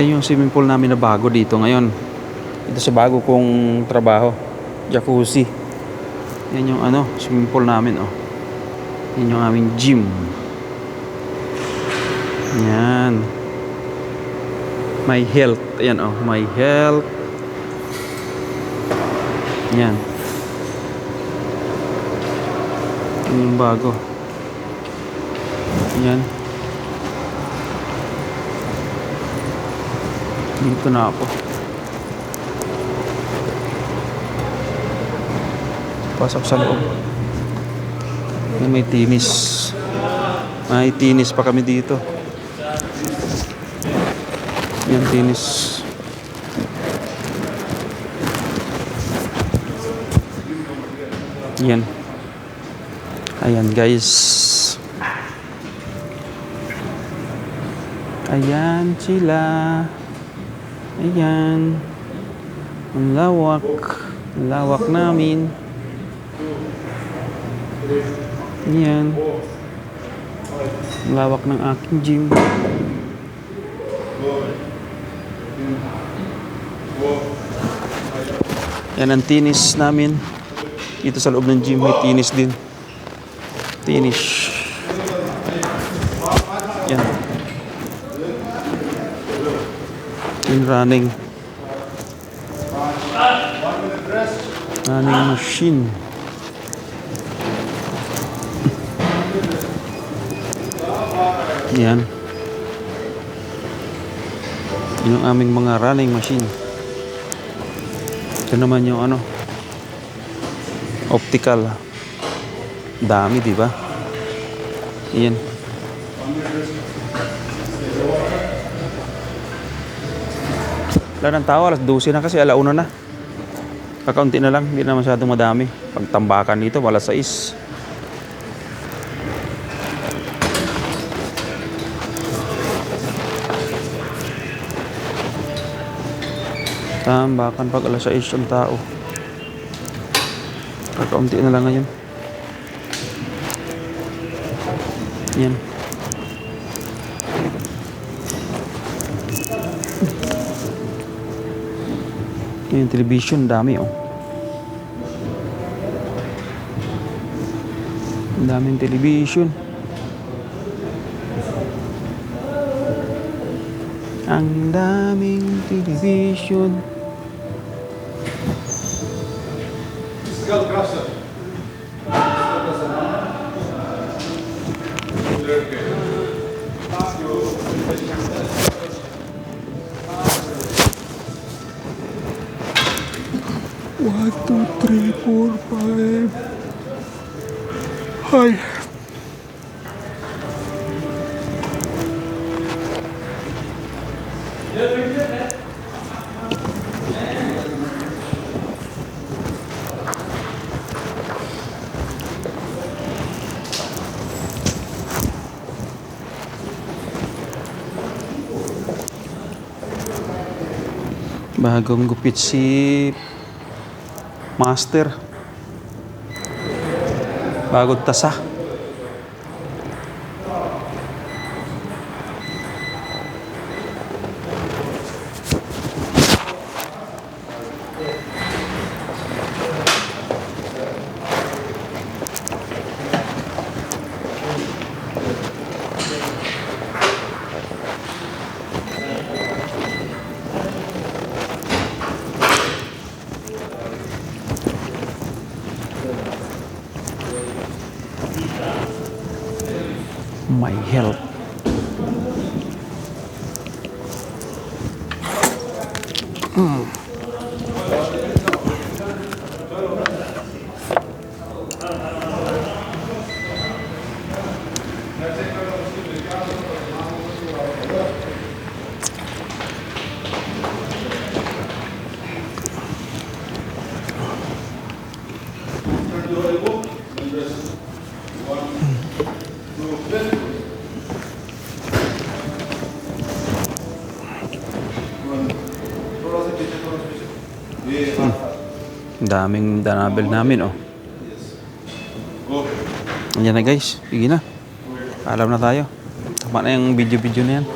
Yan yung swimming pool namin na bago dito ngayon. Ito sa bago kong trabaho. Jacuzzi. Yan yung ano, swimming pool namin oh. Yan yung aming gym. Yan. My health. Ayan oh, my health. Yan. Yan yung bago. Yan. Dito na ako. Pasok sa loob. May tinis. May tinis pa kami dito. Yan, tinis. Yan. Ayan, guys. Ayan sila. Ayan. Ang lawak. Ang lawak namin. Ayan. Ang lawak ng aking gym. Yan ang tinis namin. Dito sa loob ng gym may tinis din. Tinis. Yan. Yung running. Running machine. Yan. Yun yung aming mga running machine. Ito naman yung ano, optical. Dami, di ba? Yan. Wala ng tao, alas 12 na kasi, alauna na. Kakaunti na lang, hindi na masyadong madami. Pagtambakan dito, wala 6. Tambakan pag alas 6 ang tao. Kakaunti na lang ngayon. Yan. Yung television, dami oh. Daming television. Ang daming television. Skal krasa. One, two, three, four, five. Hi. Bagong gupit si Master. Bagong tasa. My help. Hmm. Daming danabel namin, oh. Ayan na guys, sige na. Alam na tayo. Tama na yung video-video na yan.